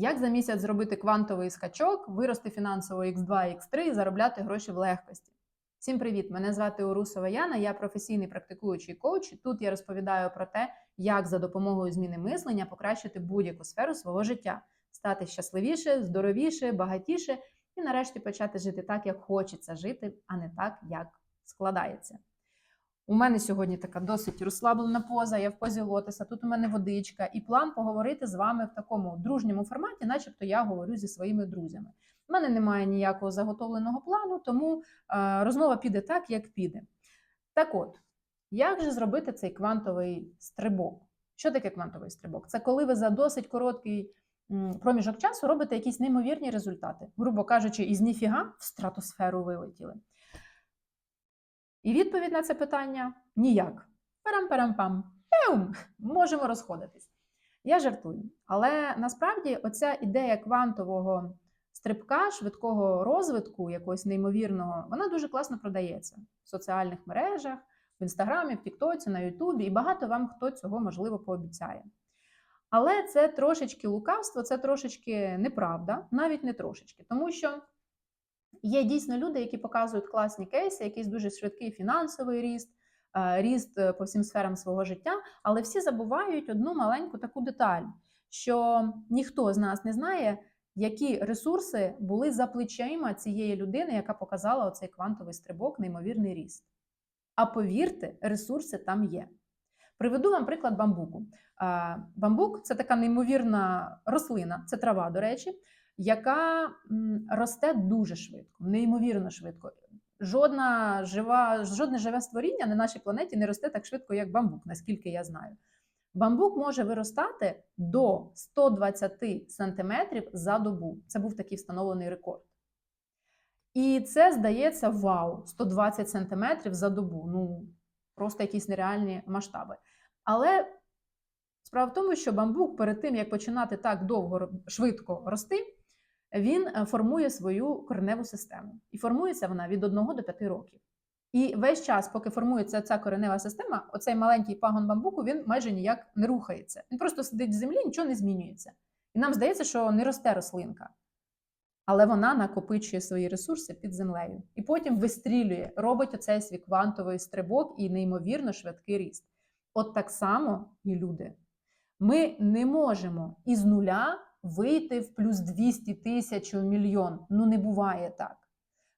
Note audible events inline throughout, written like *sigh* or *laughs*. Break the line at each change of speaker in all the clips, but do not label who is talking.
Як за місяць зробити квантовий скачок, вирости фінансово X2, X3 і заробляти гроші в легкості? Всім привіт! Мене звати Урусова Яна, я професійний практикуючий коуч. І тут я розповідаю про те, як за допомогою зміни мислення покращити будь-яку сферу свого життя, стати щасливіше, здоровіше, багатіше і нарешті почати жити так, як хочеться жити, а не так, як складається. У мене сьогодні така досить розслаблена поза, я в позі лотоса, тут у мене водичка, і план поговорити з вами в такому дружньому форматі, начебто я говорю зі своїми друзями. У мене немає ніякого заготовленого плану, тому е, розмова піде так, як піде. Так от, як же зробити цей квантовий стрибок? Що таке квантовий стрибок? Це коли ви за досить короткий проміжок часу робите якісь неймовірні результати, грубо кажучи, із ніфіга в стратосферу вилетіли. І відповідь на це питання ніяк. Парам-парам-пам. Можемо розходитись. Я жартую. Але насправді оця ідея квантового стрибка, швидкого розвитку, якогось неймовірного, вона дуже класно продається в соціальних мережах, в інстаграмі, в Тіктоці, на Ютубі, і багато вам хто цього можливо пообіцяє. Але це трошечки лукавство, це трошечки неправда, навіть не трошечки, тому що. Є дійсно люди, які показують класні кейси, якийсь дуже швидкий фінансовий ріст, е, ріст е, по всім сферам свого життя, але всі забувають одну маленьку таку деталь, що ніхто з нас не знає, які ресурси були за плечима цієї людини, яка показала оцей квантовий стрибок, неймовірний ріст. А повірте, ресурси там є. Приведу вам приклад бамбуку. Е, Бамбук це така неймовірна рослина, це трава, до речі яка росте дуже швидко, неймовірно швидко. Жодна жива, жодне живе створіння на нашій планеті не росте так швидко, як бамбук, наскільки я знаю. Бамбук може виростати до 120 см за добу. Це був такий встановлений рекорд. І це здається вау! 120 см за добу. Ну, просто якісь нереальні масштаби. Але справа в тому, що бамбук перед тим, як починати так довго швидко рости, він е, формує свою кореневу систему. І формується вона від 1 до 5 років. І весь час, поки формується ця коренева система, оцей маленький пагон бамбуку він майже ніяк не рухається. Він просто сидить в землі, нічого не змінюється. І нам здається, що не росте рослинка. Але вона накопичує свої ресурси під землею. І потім вистрілює, робить оцей свій квантовий стрибок і неймовірно швидкий ріст. От так само і люди. Ми не можемо із нуля вийти в плюс 200 тисяч у мільйон. Ну не буває так.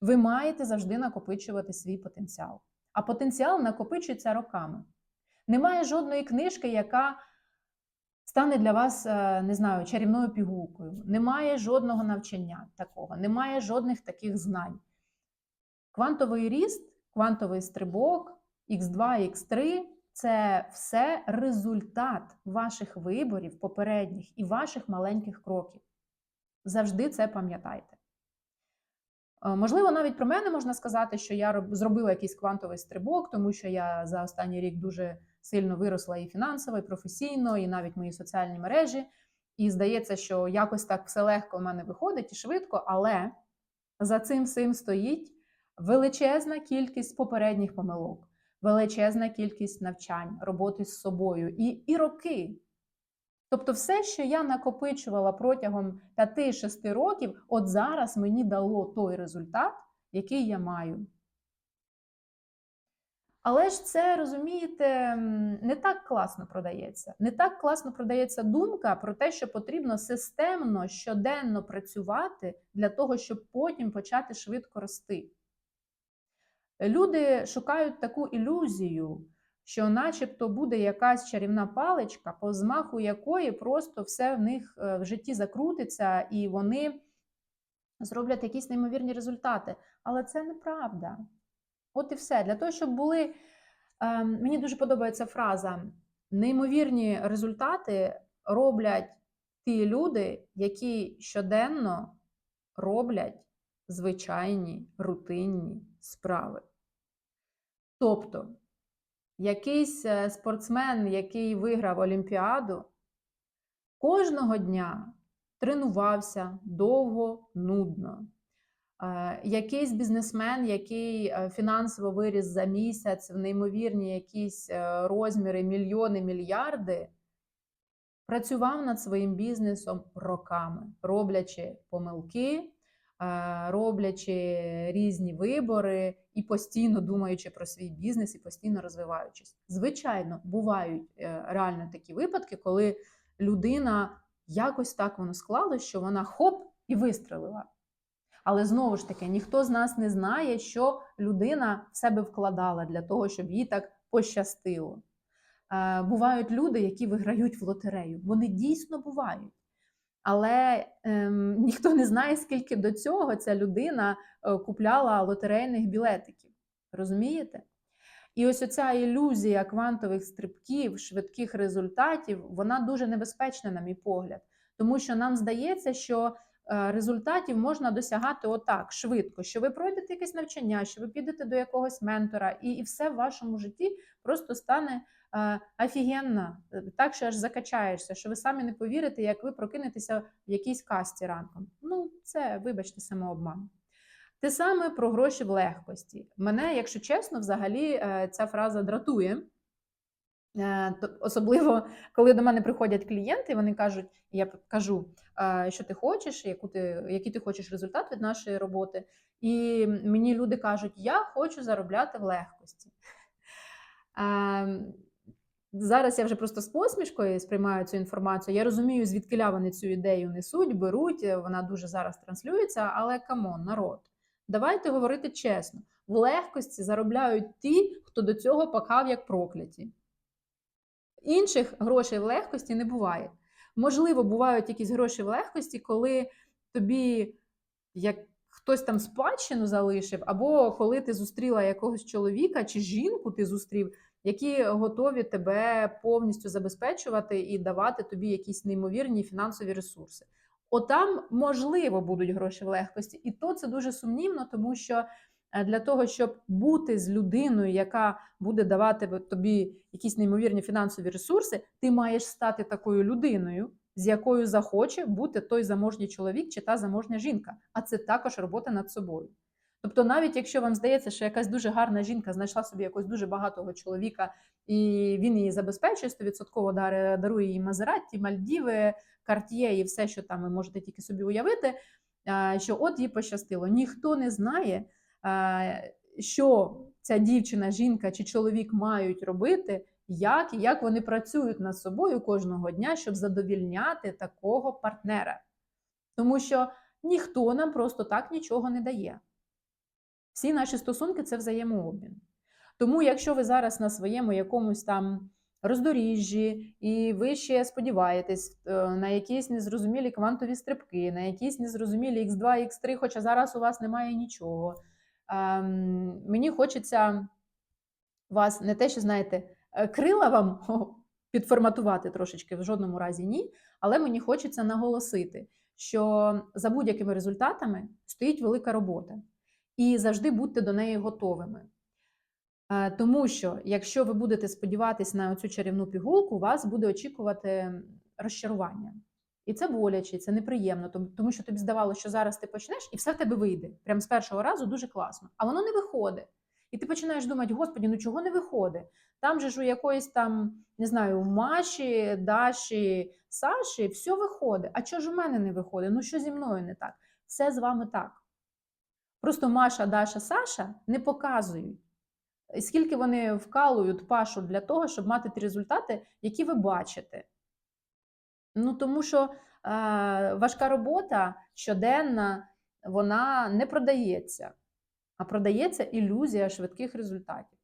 Ви маєте завжди накопичувати свій потенціал. А потенціал накопичується роками. Немає жодної книжки, яка стане для вас, е, не знаю, чарівною пігулкою. Немає жодного навчання такого, немає жодних таких знань. Квантовий ріст, квантовий стрибок, X2, X3 це все результат ваших виборів попередніх і ваших маленьких кроків. Завжди це пам'ятайте. Е, можливо, навіть про мене можна сказати, що я зробила якийсь квантовий стрибок, тому що я за останній рік дуже сильно виросла і фінансово, і професійно, і навіть мої соціальні мережі. І здається, що якось так все легко в мене виходить і швидко, але за цим всім стоїть величезна кількість попередніх помилок величезна кількість навчань, роботи з собою і, і роки. Тобто, все, що я накопичувала протягом 5-6 років, от зараз мені дало той результат, який я маю. Але ж це, розумієте, не так класно продається. Не так класно продається думка про те, що потрібно системно щоденно працювати для того, щоб потім почати швидко рости. Люди шукають таку ілюзію, що, начебто, буде якась чарівна паличка, по змаху якої просто все в них е, в житті закрутиться, і вони зроблять якісь неймовірні результати. Але це неправда. От і все. Для того, щоб були. Ем, мені дуже подобається фраза: неймовірні результати роблять ті люди, які щоденно роблять звичайні рутинні справи. Тобто, якийсь е, спортсмен, який виграв Олімпіаду, кожного дня тренувався довго, нудно. Е, якийсь бізнесмен, який е, фінансово виріс за місяць в неймовірні якісь розміри, мільйони, мільярди, працював над своїм бізнесом роками, роблячи помилки, роблячи різні вибори і постійно думаючи про свій бізнес і постійно розвиваючись. Звичайно, бувають е, реально такі випадки, коли людина якось так воно склалось, що вона хоп і вистрелила. Але знову ж таки, ніхто з нас не знає, що людина в себе вкладала для того, щоб їй так пощастило. Бувають люди, які виграють в лотерею. Вони дійсно бувають. Але ем, *laughs* ніхто не знає, скільки до цього ця людина е, купляла лотерейних білетиків. Розумієте? І ось оця ілюзія квантових стрибків, швидких результатів, вона дуже небезпечна, на мій погляд. Тому що нам здається, що результатів можна досягати отак, швидко, що ви пройдете якесь навчання, що ви підете до якогось ментора, і, і все в вашому житті просто стане е, офігенно, е, так що аж закачаєшся, що ви самі не повірите, як ви прокинетеся в якійсь касті ранком. Ну, це, вибачте, самообман. Те саме про гроші в легкості. Мене, якщо чесно, взагалі е, ця фраза дратує. Е, Особливо, коли до мене приходять клієнти, вони кажуть, я кажу, що ти хочеш, яку ти, який ти хочеш результат від нашої роботи. І мені люди кажуть, я хочу заробляти в легкості. Е, Зараз я вже просто з посмішкою сприймаю цю інформацію. Я розумію, звідки вони цю ідею несуть, беруть, е, вона дуже зараз транслюється, але камон, народ. Давайте говорити чесно: в легкості заробляють ті, хто до цього пахав як прокляті. Інших грошей в легкості не буває. Можливо, бувають якісь гроші в легкості, коли тобі як хтось там спадщину залишив, або коли ти зустріла якогось чоловіка чи жінку ти зустрів, які готові тебе повністю забезпечувати і давати тобі якісь неймовірні фінансові ресурси. Отам, можливо, будуть гроші в легкості. І то це дуже сумнівно, тому що для того, щоб бути з людиною, яка буде давати тобі якісь неймовірні фінансові ресурси, ти маєш стати такою людиною, з якою захоче бути той заможній чоловік чи та заможня жінка. А це також робота над собою. Тобто, навіть якщо вам здається, що якась дуже гарна жінка знайшла собі якогось дуже багатого чоловіка, і він її забезпечує, 100% дарує їй Мазератті, Мальдіви, Карт'є і все, що там ви можете тільки собі уявити, що от їй пощастило. Ніхто не знає, що ця дівчина, жінка чи чоловік мають робити, як і як вони працюють над собою кожного дня, щоб задовільняти такого партнера. Тому що ніхто нам просто так нічого не дає. Всі наші стосунки це взаємообмін. Тому, якщо ви зараз на своєму якомусь там роздоріжжі, і ви ще сподіваєтесь е, на якісь незрозумілі квантові стрибки, на якісь незрозумілі X2, X3, хоча зараз у вас немає нічого. Ем, Мені хочеться вас не те, що знаєте, е, крила вам *laughs* підформатувати трошечки, в жодному разі ні. Але мені хочеться наголосити, що за будь-якими результатами стоїть велика робота, і завжди будьте до неї готовими. Е, Тому що, якщо ви будете сподіватись на цю чарівну пігулку, вас буде очікувати розчарування. І це боляче, це неприємно, тому що тобі здавалося, що зараз ти почнеш, і все в тебе вийде. Прямо з першого разу дуже класно. А воно не виходить. І ти починаєш думати: Господі, ну чого не виходить? Там же ж у якоїсь там, не знаю, Маші, Даші, Саші все виходить. А чого ж у мене не виходить? Ну що зі мною не так? Все з вами так. Просто Маша, Даша, Саша не показують. Скільки вони вкалують пашу для того, щоб мати ті результати, які ви бачите. Ну, тому що е, важка робота щоденна, вона не продається, а продається ілюзія швидких результатів.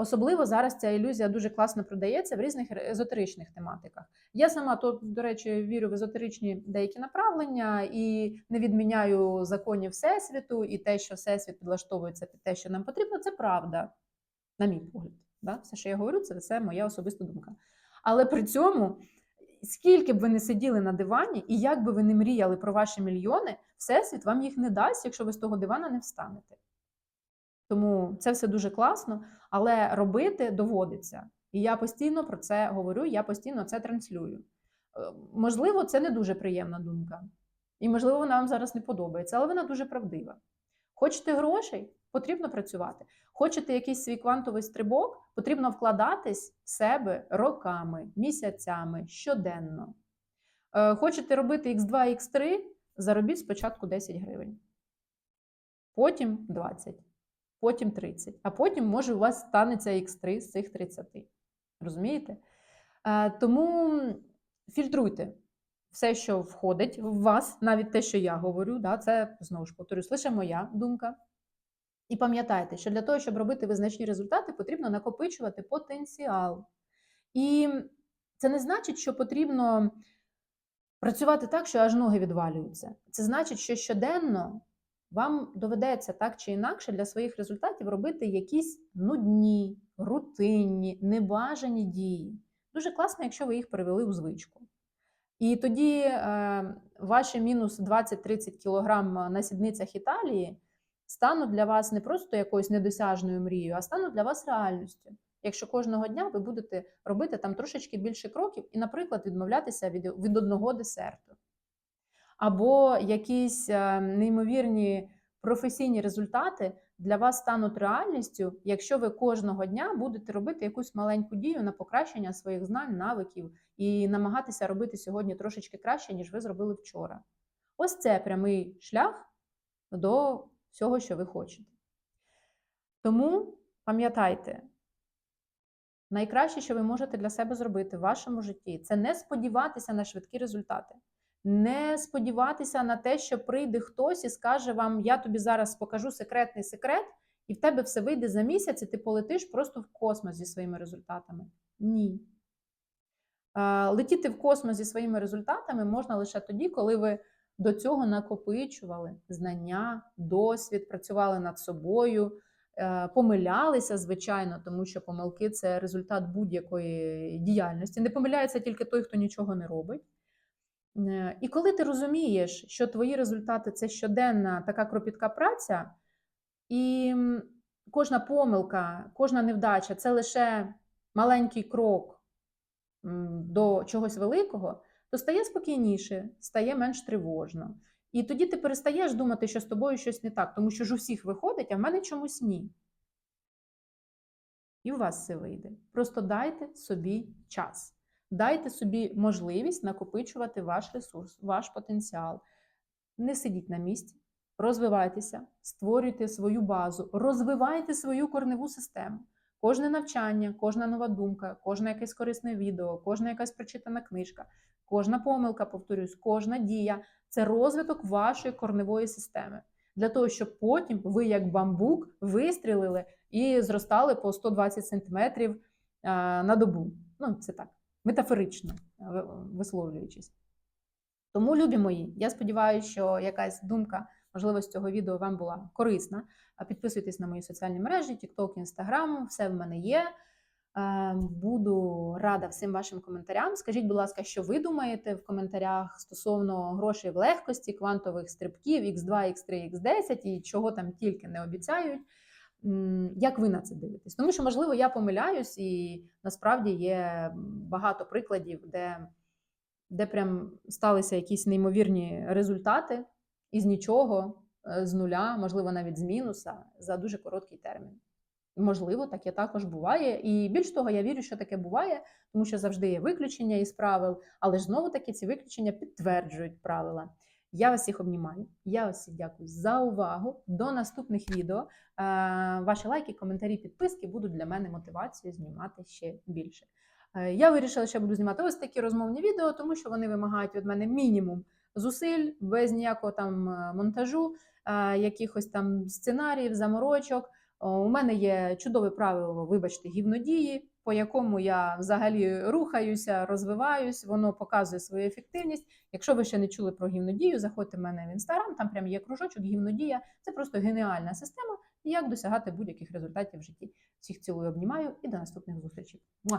Особливо зараз ця ілюзія дуже класно продається в різних езотеричних тематиках. Я сама то, до речі, вірю в езотеричні деякі направлення і не відміняю законів Всесвіту, і те, що Всесвіт підлаштовується під те, що нам потрібно, це правда, на мій погляд. Да? Все, що я говорю, це все моя особиста думка. Але при цьому, скільки б ви не сиділи на дивані, і як би ви не мріяли про ваші мільйони, Всесвіт вам їх не дасть, якщо ви з того дивана не встанете. Тому це все дуже класно, але робити доводиться. І я постійно про це говорю, я постійно це транслюю. Е, Можливо, це не дуже приємна думка. І, можливо, вона вам зараз не подобається, але вона дуже правдива. Хочете грошей? Потрібно працювати. Хочете якийсь свій квантовий стрибок? Потрібно вкладатись в себе роками, місяцями, щоденно. Е, Хочете робити X2, X3, заробіть спочатку 10 гривень, потім 20, потім 30, а потім, може, у вас станеться X3 з цих 30. Розумієте? Е, Тому фільтруйте все, що входить в вас, навіть те, що я говорю, да, це знову ж повторюсь, лише моя думка. І пам'ятайте, що для того, щоб робити визначні результати, потрібно накопичувати потенціал. І це не значить, що потрібно працювати так, що аж ноги відвалюються. Це значить, що щоденно вам доведеться так чи інакше для своїх результатів робити якісь нудні, рутинні, небажані дії. Дуже класно, якщо ви їх перевели у звичку. І тоді е, ваші мінус 20-30 кг на сідницях Італії стануть для вас не просто якоюсь недосяжною мрією, а стануть для вас реальністю. Якщо кожного дня ви будете робити там трошечки більше кроків і, наприклад, відмовлятися від, від одного десерту. Або якісь е, неймовірні професійні результати для вас стануть реальністю, якщо ви кожного дня будете робити якусь маленьку дію на покращення своїх знань, навиків і намагатися робити сьогодні трошечки краще, ніж ви зробили вчора. Ось це прямий шлях до всього, що ви хочете. Тому пам'ятайте, найкраще, що ви можете для себе зробити в вашому житті, це не сподіватися на швидкі результати. Не сподіватися на те, що прийде хтось і скаже вам: я тобі зараз покажу секретний секрет, і в тебе все вийде за місяць, і ти полетиш просто в космос зі своїми результатами. Ні. Летіти в космос зі своїми результатами можна лише тоді, коли ви до цього накопичували знання, досвід, працювали над собою, е, помилялися, звичайно, тому що помилки це результат будь-якої діяльності. Не помиляється тільки той, хто нічого не робить. Е, І коли ти розумієш, що твої результати це щоденна така кропітка праця, і кожна помилка, кожна невдача це лише маленький крок до чогось великого, то стає спокійніше, стає менш тривожно. І тоді ти перестаєш думати, що з тобою щось не так, тому що ж у всіх виходить, а в мене чомусь ні. І у вас все вийде. Просто дайте собі час. Дайте собі можливість накопичувати ваш ресурс, ваш потенціал. Не сидіть на місці, розвивайтеся, створюйте свою базу, розвивайте свою корневу систему. Кожне навчання, кожна нова думка, кожне якесь корисне відео, кожна якась прочитана книжка, кожна помилка, повторюсь, кожна дія це розвиток вашої корневої системи. Для того, щоб потім ви, як бамбук, вистрілили і зростали по 120 см на добу. Ну, це так, метафорично висловлюючись. Тому, любі мої, я сподіваюся, що якась думка Можливо, з цього відео вам була корисна. Підписуйтесь на мої соціальні мережі, TikTok, Instagram, все в мене є. Буду рада всім вашим коментарям. Скажіть, будь ласка, що ви думаєте в коментарях стосовно грошей в легкості, квантових стрибків, X2, X3, X10 і чого там тільки не обіцяють. Як ви на це дивитесь? Тому що, можливо, я помиляюсь, і насправді є багато прикладів, де де прям сталися якісь неймовірні результати із нічого, е, з нуля, можливо, навіть з мінуса за дуже короткий термін. Можливо, таке також буває. І більш того, я вірю, що таке буває, тому що завжди є виключення із правил, але ж знову таки ці виключення підтверджують правила. Я вас всіх обнімаю. Я вас всіх дякую за увагу. До наступних відео. Е, ваші лайки, коментарі, підписки будуть для мене мотивацією знімати ще більше. Е, я вирішила, що я буду знімати ось такі розмовні відео, тому що вони вимагають від мене мінімум зусиль, без ніякого там е, монтажу, е, якихось там сценаріїв, заморочок. У мене є чудове правило, вибачте, гівнодії, по якому я взагалі рухаюся, розвиваюсь, воно показує свою ефективність. Якщо ви ще не чули про гівнодію, заходьте в мене в інстаграм, там прям є кружочок, гівнодія. Це просто геніальна система, як досягати будь-яких результатів в житті. Всіх цілую, обнімаю і до наступних зустрічей. Муа!